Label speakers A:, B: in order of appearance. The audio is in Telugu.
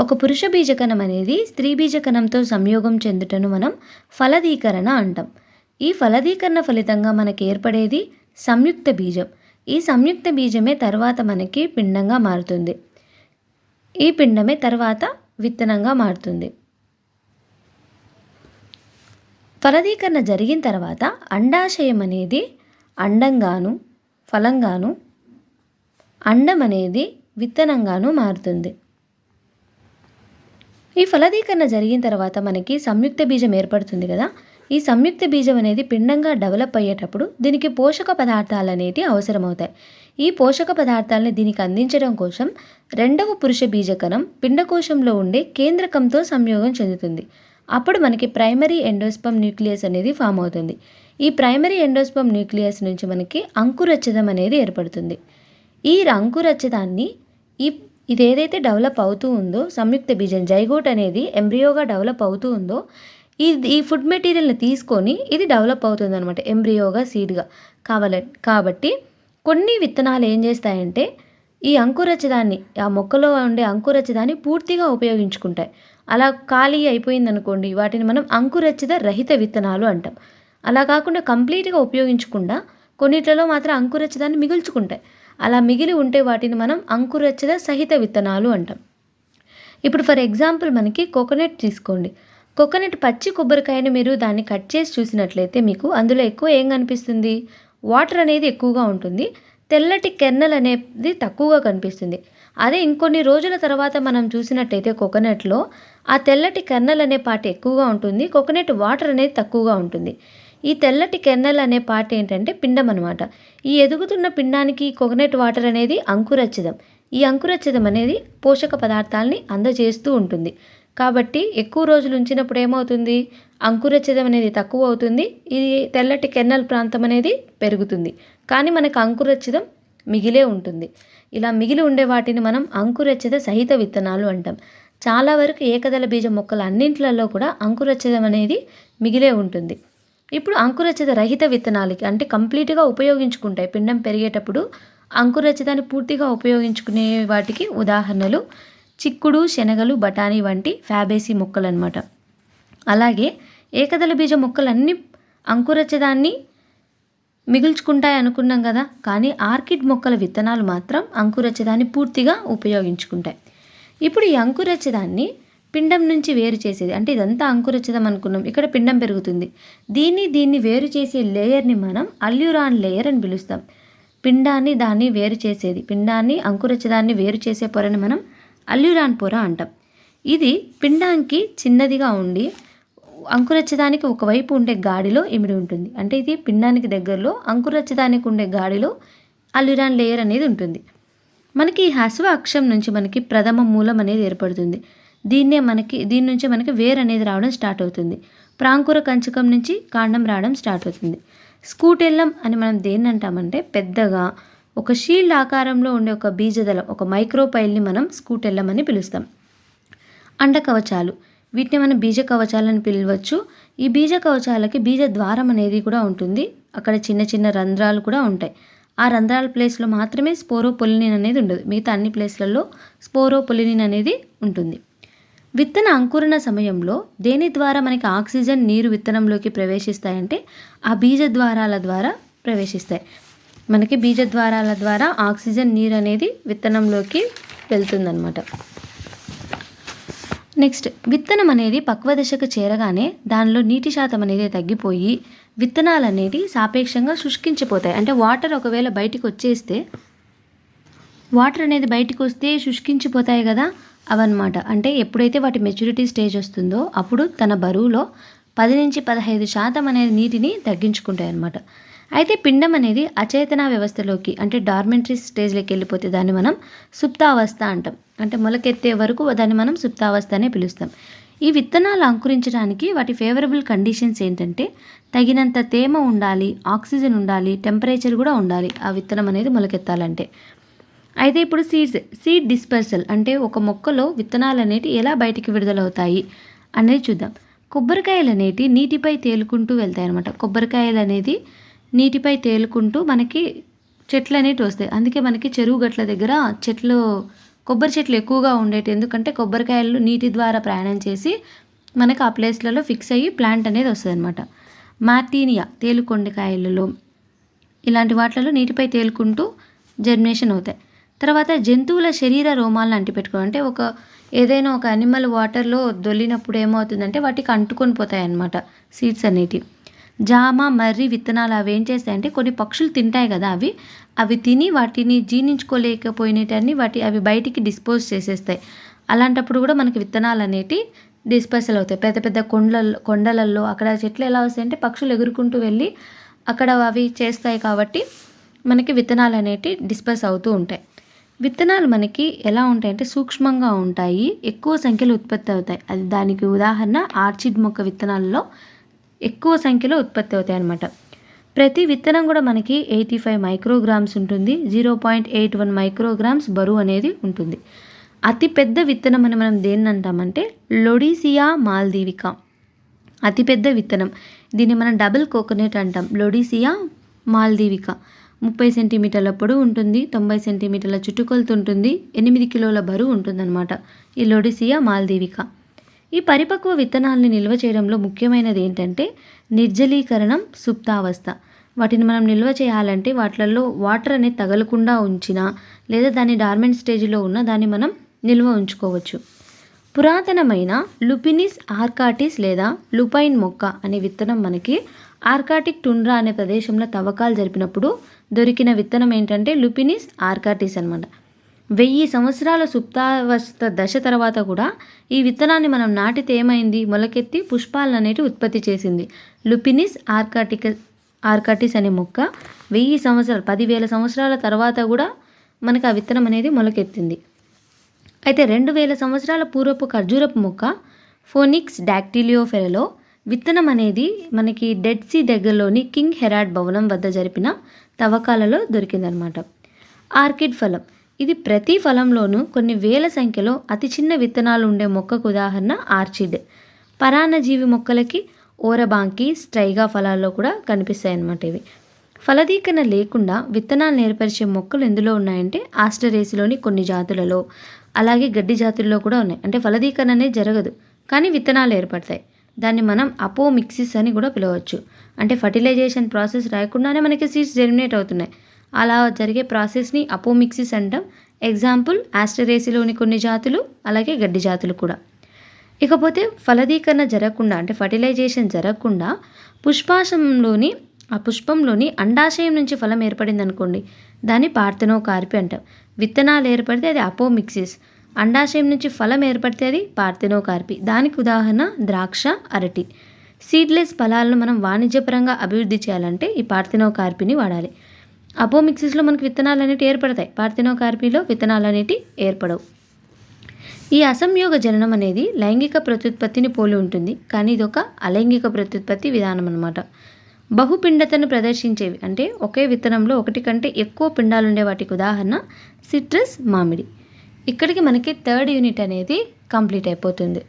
A: ఒక పురుష బీజకణం అనేది స్త్రీ బీజకణంతో సంయోగం చెందుటను మనం ఫలదీకరణ అంటాం. ఈ ఫలదీకరణ ఫలితంగా మనకి ఏర్పడేది సంయుక్త బీజం. ఈ సంయుక్త బీజమే తర్వాత మనకి పిండంగా మారుతుంది. ఈ పిండమే తర్వాత విత్తనంగా మారుతుంది. ఫలదీకరణ జరిగిన తర్వాత అండాశయం అనేది అండంగాను ఫలంగాను అండం అనేది విత్తనంగాను మారుతుంది. ఈ ఫలదీకరణ జరిగిన తర్వాత మనకి సంయుక్త బీజం ఏర్పడుతుంది కదా. ఈ సంయుక్త బీజం అనేది పిండంగా డెవలప్ అయ్యేటప్పుడు దీనికి పోషక పదార్థాలు అనేవి అవసరమవుతాయి. ఈ పోషక పదార్థాలని దీనికి అందించడం కోసం రెండవ పురుష బీజకణం పిండకోశంలో ఉండే కేంద్రకంతో సంయోగం చెందుతుంది. అప్పుడు మనకి ప్రైమరీ ఎండోస్పమ్ న్యూక్లియస్ అనేది ఫామ్ అవుతుంది. ఈ ప్రైమరీ ఎండోస్పమ్ న్యూక్లియస్ నుంచి మనకి అంకురచ్చదం అనేది ఏర్పడుతుంది. ఈ అంకురచ్చదాన్ని ఈ ఇది ఏదైతే డెవలప్ అవుతూ ఉందో సంయుక్త బీజం జైగోట్ అనేది ఎంబ్రియోగా డెవలప్ అవుతూ ఉందో ఈ ఈ ఫుడ్ మెటీరియల్ని తీసుకొని ఇది డెవలప్ అవుతుంది అనమాట ఎంబ్రియోగా సీడ్గా. కావాల కాబట్టి కొన్ని విత్తనాలు ఏం చేస్తాయంటే ఈ అంకురచదాన్ని ఆ మొక్కలో ఉండే అంకురచదాన్ని పూర్తిగా ఉపయోగించుకుంటాయి. అలా ఖాళీ అయిపోయింది అనుకోండి వాటిని మనం అంకురచిత రహిత విత్తనాలు అంటాం. అలా కాకుండా కంప్లీట్గా ఉపయోగించకుండా కొన్నిట్లలో మాత్రం అంకురచదాన్ని మిగుల్చుకుంటాయి. అలా మిగిలి ఉంటే వాటిని మనం అంకురచ్చద సహిత విత్తనాలు అంటాం. ఇప్పుడు ఫర్ ఎగ్జాంపుల్ మనకి కోకోనట్ తీసుకోండి. కోకోనట్ పచ్చి కొబ్బరికాయని మీరు దాన్ని కట్ చేసి చూసినట్లయితే మీకు అందులో ఎక్కువ ఏం కనిపిస్తుంది? వాటర్ అనేది ఎక్కువగా ఉంటుంది. తెల్లటి కెర్నల్ అనేది తక్కువగా కనిపిస్తుంది. అదే ఇంకొన్ని రోజుల తర్వాత మనం చూసినట్టయితే కోకోనట్లో ఆ తెల్లటి కెర్నల్ అనే పార్ట్ ఎక్కువగా ఉంటుంది. కోకోనట్ వాటర్ అనేది తక్కువగా ఉంటుంది. ఈ తెల్లటి కెన్నెల్ అనే పార్ట్ ఏంటంటే పిండం అనమాట ఈ ఎదుగుతున్న పిండానికి కోకోనట్ వాటర్ అనేది అంకురచ్చదం ఈ అంకురచ్చదం అనేది పోషక పదార్థాలని అందజేస్తూ ఉంటుంది. కాబట్టి ఎక్కువ రోజులు ఉంచినప్పుడు ఏమవుతుంది? అంకురచ్చదం అనేది తక్కువ అవుతుంది. ఇది తెల్లటి కెన్నెల్ ప్రాంతం అనేది పెరుగుతుంది. కానీ మనకు అంకురచ్చదం మిగిలే ఉంటుంది. ఇలా మిగిలి ఉండే వాటిని మనం అంకురచ్చద సహిత విత్తనాలు అంటాం. చాలా వరకు ఏకదళ బీజ మొక్కలు అన్నింటిలలో కూడా అంకురచ్చదం అనేది మిగిలే ఉంటుంది. ఇప్పుడు అంకురచిత రహిత విత్తనాలకి అంటే కంప్లీట్గా ఉపయోగించుకుంటాయి పిండం పెరిగేటప్పుడు అంకురచితాన్ని పూర్తిగా ఉపయోగించుకునే వాటికి ఉదాహరణలు చిక్కుడు శనగలు బఠానీ వంటి ఫ్యాబేసీ మొక్కలు అనమాట అలాగే ఏకదళ బీజ మొక్కలన్నీ అంకురచితాన్ని మిగుల్చుకుంటాయి అనుకున్నాం కదా కానీ ఆర్కిడ్ మొక్కల విత్తనాలు మాత్రం అంకురచితాన్ని పూర్తిగా ఉపయోగించుకుంటాయి. ఇప్పుడు ఈ అంకురచితాన్ని పిండం నుంచి వేరు చేసేది. అంటే ఇదంతా అంకురచ్చదం అనుకున్నాం. ఇక్కడ పిండం పెరుగుతుంది. దీన్ని దీన్ని వేరు చేసే లేయర్ని మనం అల్యూరాన్ లేయర్ అని పిలుస్తాం. పిండాన్ని దాన్ని వేరు చేసేది. పిండాన్ని అంకురచ్చదాన్ని వేరు చేసే పొరని మనం అల్యూరాన్ పొర అంటాం. ఇది పిండానికి చిన్నదిగా ఉండి అంకురచ్చదానికి ఒకవైపు ఉండే గాడిలో ఇమిడి ఉంటుంది. అంటే ఇది పిండానికి దగ్గరలో అంకురచ్చదానికి ఉండే గాడిలో అల్యూరాన్ లేయర్ అనేది ఉంటుంది. మనకి ఈ హస్వ అక్షం నుంచి మనకి ప్రథమ మూలం అనేది ఏర్పడుతుంది. దీన్నే మనకి దీని నుంచి మనకి వేర్ అనేది రావడం స్టార్ట్ అవుతుంది. ప్రాంకుర కంచకం నుంచి కాండం రావడం స్టార్ట్ అవుతుంది. స్కూటెల్లం అని మనం దేన్ని అంటామంటే పెద్దగా ఒక షీల్డ్ ఆకారంలో ఉండే ఒక బీజదళం ఒక మైక్రోపైల్ని మనం స్కూటెల్లం అని పిలుస్తాం. అండకవచాలు వీటిని మనం బీజ కవచాలని పిలవచ్చు. ఈ బీజ కవచాలకి బీజ ద్వారం అనేది కూడా ఉంటుంది. అక్కడ చిన్న చిన్న రంధ్రాలు కూడా ఉంటాయి. ఆ రంధ్రాల ప్లేస్లో మాత్రమే స్పోరోపొలినిన్ అనేది ఉండదు. మిగతా అన్ని ప్లేస్లలో స్పోరోపొలినిన్ అనేది ఉంటుంది. విత్తన అంకురణ సమయంలో దేని ద్వారా మనకి ఆక్సిజన్ నీరు విత్తనంలోకి ప్రవేశిస్తాయంటే ఆ బీజ ద్వారాల ద్వారా ప్రవేశిస్తాయి. మనకి బీజ ద్వారాల ద్వారా ఆక్సిజన్ నీరు అనేది విత్తనంలోకి వెళ్తుందన్నమాట. నెక్స్ట్ విత్తనం అనేది పక్వ దశకు చేరగానే దానిలో నీటి శాతం అనేది తగ్గిపోయి విత్తనాలు అనేది సాపేక్షంగా శుష్కించిపోతాయి. అంటే వాటర్ ఒకవేళ బయటికి వచ్చేస్తే వాటర్ అనేది బయటికి వస్తే శుష్కించిపోతాయి కదా అవన్నమాట అంటే ఎప్పుడైతే వాటి మెచ్యూరిటీ స్టేజ్ వస్తుందో అప్పుడు తన బరువులో పది నుంచి పదహైదు శాతం అనేది నీటిని తగ్గించుకుంటాయి అన్నమాట అయితే పిండం అనేది అచేతన వ్యవస్థలోకి అంటే డార్మెంటరీ స్టేజ్లోకి వెళ్ళిపోతే దాన్ని మనం సుప్తావస్థ అంటాం. అంటే మొలకెత్తే వరకు దాన్ని మనం సుప్తావస్థ అనే పిలుస్తాం. ఈ విత్తనాలు అంకురించడానికి వాటి ఫేవరబుల్ కండిషన్స్ ఏంటంటే తగినంత తేమ ఉండాలి ఆక్సిజన్ ఉండాలి టెంపరేచర్ కూడా ఉండాలి ఆ విత్తనం అనేది మొలకెత్తాలంటే. అయితే ఇప్పుడు సీడ్స్ సీడ్ డిస్పర్సల్ అంటే ఒక మొక్కలో విత్తనాలు అనేటివి ఎలా బయటికి విడుదలవుతాయి అనేది చూద్దాం. కొబ్బరికాయలు అనేటి నీటిపై తేలుకుంటూ వెళ్తాయి అనమాట కొబ్బరికాయలు అనేది నీటిపై తేలుకుంటూ మనకి చెట్లు అనేటివి వస్తాయి. అందుకే మనకి చెరువు గట్ల దగ్గర చెట్లు కొబ్బరి చెట్లు ఎక్కువగా ఉండేటి ఎందుకంటే కొబ్బరికాయలు నీటి ద్వారా ప్రయాణం చేసి మనకు ఆ ప్లేస్లలో ఫిక్స్ అయ్యి ప్లాంట్ అనేది వస్తుంది అనమాట మార్టీనియా తేలుకొండకాయలలో ఇలాంటి వాటిలలో నీటిపై తేలుకుంటూ జర్మినేషన్ అవుతాయి. తర్వాత జంతువుల శరీర రోమాలను అంటిపెట్టుకోవడం. అంటే ఒక ఏదైనా ఒక అనిమల్ వాటర్లో దొల్లినప్పుడు ఏమవుతుందంటే వాటికి అంటుకొని పోతాయి అన్నమాట సీడ్స్ అనేటివి జామ మర్రి విత్తనాలు అవి ఏం చేస్తాయంటే కొన్ని పక్షులు తింటాయి కదా అవి. అవి తిని వాటిని జీర్ణించుకోలేకపోయినటన్ని వాటి అవి బయటికి డిస్పోజ్ చేసేస్తాయి. అలాంటప్పుడు కూడా మనకి విత్తనాలు అనేటి డిస్పర్సల్ అవుతాయి. పెద్ద పెద్ద కొండలలో కొండలల్లో అక్కడ చెట్లు ఎలా వస్తాయంటే పక్షులు ఎగురుకుంటూ వెళ్ళి అక్కడ అవి చేస్తాయి కాబట్టి మనకి విత్తనాలు అనేటివి డిస్పర్స్ అవుతూ ఉంటాయి. విత్తనాలు మనకి ఎలా ఉంటాయంటే సూక్ష్మంగా ఉంటాయి ఎక్కువ సంఖ్యలో ఉత్పత్తి అవుతాయి. అది దానికి ఉదాహరణ ఆర్చిడ్ మొక్క విత్తనాల్లో ఎక్కువ సంఖ్యలో ఉత్పత్తి అవుతాయి అన్నమాట. ప్రతి విత్తనం కూడా మనకి ఎయిటీ ఫైవ్ మైక్రోగ్రామ్స్ ఉంటుంది. Zero point eight one micrograms బరువు అనేది ఉంటుంది. అతిపెద్ద విత్తనం అని మనం దేన్ని అంటామంటే లొడీసియా మాల్దీవిక. అతిపెద్ద విత్తనం. దీన్ని మనం డబుల్ కోకోనట్ అంటాం. లొడీసియా మాల్దీవిక. ముప్పై సెంటీమీటర్ల పొడవు ఉంటుంది తొంభై సెంటీమీటర్ల చుట్టుకొలత ఉంటుంది ఎనిమిది కిలోల బరువు ఉంటుందన్నమాట. ఈ లొడిసియా మాల్దీవిక. ఈ పరిపక్వ విత్తనాలని నిల్వ చేయడంలో ముఖ్యమైనది ఏంటంటే నిర్జలీకరణం సుప్తావస్థ. వాటిని మనం నిల్వ చేయాలంటే వాటిలలో వాటర్ అనేది తగలకుండా ఉంచినా లేదా దాని డార్మెంట్ స్టేజ్లో ఉన్న దాన్ని మనం నిల్వ ఉంచుకోవచ్చు. పురాతనమైన లుపినిస్ ఆర్కాటిస్ లేదా లుపైన్ మొక్క అనే విత్తనం మనకి ఆర్కాటిక్ టుండ్రా అనే ప్రదేశంలో తవ్వకాలు జరిపినప్పుడు దొరికిన విత్తనం ఏంటంటే లుపినిస్ ఆర్కాటిస్ అనమాట వెయ్యి సంవత్సరాల సుప్తావస్థ దశ తర్వాత కూడా ఈ విత్తనాన్ని మనం నాటితే ఏమైంది? మొలకెత్తి పుష్పాలను అనేటివి ఉత్పత్తి చేసింది. లుపినిస్ ఆర్కాటిక ఆర్కాటిస్ అనే మొక్క వెయ్యి సంవత్సరాలు పదివేల సంవత్సరాల తర్వాత కూడా మనకు ఆ విత్తనం అనేది మొలకెత్తింది. అయితే రెండు వేల సంవత్సరాల పూర్వపు ఖర్జూరపు మొక్క ఫోనిక్స్ డాక్టిలియోఫెరలో విత్తనం అనేది మనకి డెడ్ సీ దగ్గరలోని కింగ్ హెరాడ్ భవనం వద్ద జరిపిన తవ్వకాలలో దొరికిందనమాట. ఆర్కిడ్ ఫలం. ఇది ప్రతి ఫలంలోనూ కొన్ని వేల సంఖ్యలో అతి చిన్న విత్తనాలు ఉండే మొక్కకు ఉదాహరణ ఆర్చిడ్. పరాన్నజీవి మొక్కలకి ఓరబాంకి స్ట్రైగా ఫలాల్లో కూడా కనిపిస్తాయి అన్నమాట ఇవి. ఫలదీకరణ లేకుండా విత్తనాలు ఏర్పరిచే మొక్కలు ఎందులో ఉన్నాయంటే ఆస్టరేసిలోని కొన్ని జాతులలో అలాగే గడ్డి జాతుల్లో కూడా ఉన్నాయి. అంటే ఫలదీకరణ అనేది జరగదు కానీ విత్తనాలు ఏర్పడతాయి. దాన్ని మనం అపోమిక్సిస్ అని కూడా పిలవచ్చు. అంటే ఫర్టిలైజేషన్ ప్రాసెస్ రాయకుండానే మనకి సీడ్స్ జెర్మినేట్ అవుతున్నాయి. అలా జరిగే ప్రాసెస్ని అపోమిక్సిస్ అంటాం. ఎగ్జాంపుల్ ఆస్టరేసిలోని కొన్ని జాతులు అలాగే గడ్డి జాతులు కూడా. ఇకపోతే ఫలదీకరణ జరగకుండా అంటే ఫర్టిలైజేషన్ జరగకుండా పుష్పాశంలోని ఆ పుష్పంలోని అండాశయం నుంచి ఫలం ఏర్పడింది అనుకోండి దాన్ని పార్థనో కార్పి అంటాం. విత్తనాలు ఏర్పడితే అది అపోమిక్సిస్. అండాశయం నుంచి ఫలం ఏర్పడితే అది పార్థినోకార్పి దానికి ఉదాహరణ ద్రాక్ష అరటి. సీడ్లెస్ ఫలాలను మనం వాణిజ్యపరంగా అభివృద్ధి చేయాలంటే ఈ పార్థినోకార్పిని వాడాలి. అపోమిక్సిస్లో మనకి విత్తనాలు అనేవి ఏర్పడతాయి. పార్థినోకార్పిలో విత్తనాలు అనేవి ఏర్పడవు. ఈ అసంయోగ జననం అనేది లైంగిక ప్రత్యుత్పత్తిని పోలి ఉంటుంది. కానీ ఇది ఒక అలైంగిక ప్రత్యుత్పత్తి విధానం అనమాట బహుపిండతను ప్రదర్శించేవి. అంటే ఒకే విత్తనంలో ఒకటి కంటే ఎక్కువ పిండాలు ఉండే వాటికి ఉదాహరణ సిట్రస్ మామిడి. ఇక్కడికి మనకి థర్డ్ యూనిట్ అనేది కంప్లీట్ అయిపోతుంది.